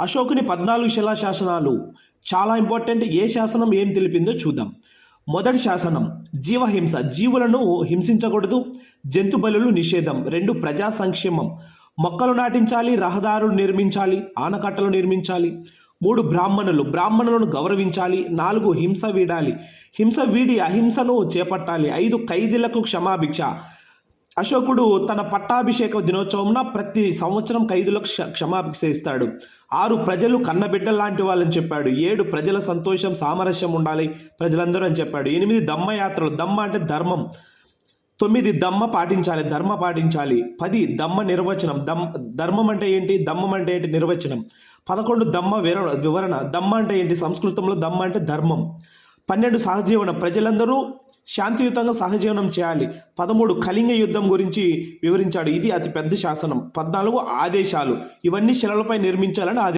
అశోకుని పద్నాలుగు శిలా శాసనాలు చాలా ఇంపార్టెంట్ ఏ శాసనం ఏం తెలిపిందో చూద్దాం. మొదటి శాసనం జీవహింస. జీవులను హింసించకూడదు జంతు బలులు నిషేధం. రెండు ప్రజా సంక్షేమం. మొక్కలు నాటించాలి రహదారులు నిర్మించాలి ఆనకట్టలు నిర్మించాలి. మూడు బ్రాహ్మణులు. బ్రాహ్మణులను గౌరవించాలి. నాలుగు హింస వీడాలి. హింస వీడి అహింసను చేపట్టాలి. ఐదు ఖైదీలకు క్షమాభిక్ష. అశోకుడు తన పట్టాభిషేక దినోత్సవంన ప్రతి సంవత్సరం ఖైదులకు క్ష- క్షమాభిక్ష ఇస్తాడు. ఆరు ప్రజలు కన్నబిడ్డ లాంటి వాళ్ళని చెప్పాడు. ఏడు ప్రజల సంతోషం సామరస్యం ఉండాలి ప్రజలందరూ అని చెప్పాడు. ఎనిమిది దమ్మయాత్రలు దమ్మ అంటే ధర్మం. తొమ్మిది దమ్మ పాటించాలి. ధర్మ పాటించాలి. పది దమ్మ నిర్వచనం. దమ్ ధర్మం అంటే ఏంటి? దమ్మం అంటే ఏంటి? నిర్వచనం. పదకొండు దమ్మ వివరణ. దమ్మ అంటే ఏంటి? సంస్కృతంలో దమ్మ అంటే ధర్మం. పన్నెండు సహజీవనం. ప్రజలందరూ శాంతియుతంగా సహజీవనం చేయాలి. పదమూడు కళింగ యుద్ధం గురించి వివరించాడు. ఇది అతి పెద్ద శాసనం. పద్నాలుగు ఆదేశాలు. ఇవన్నీ శిలలపై నిర్మించాలని ఆదేశం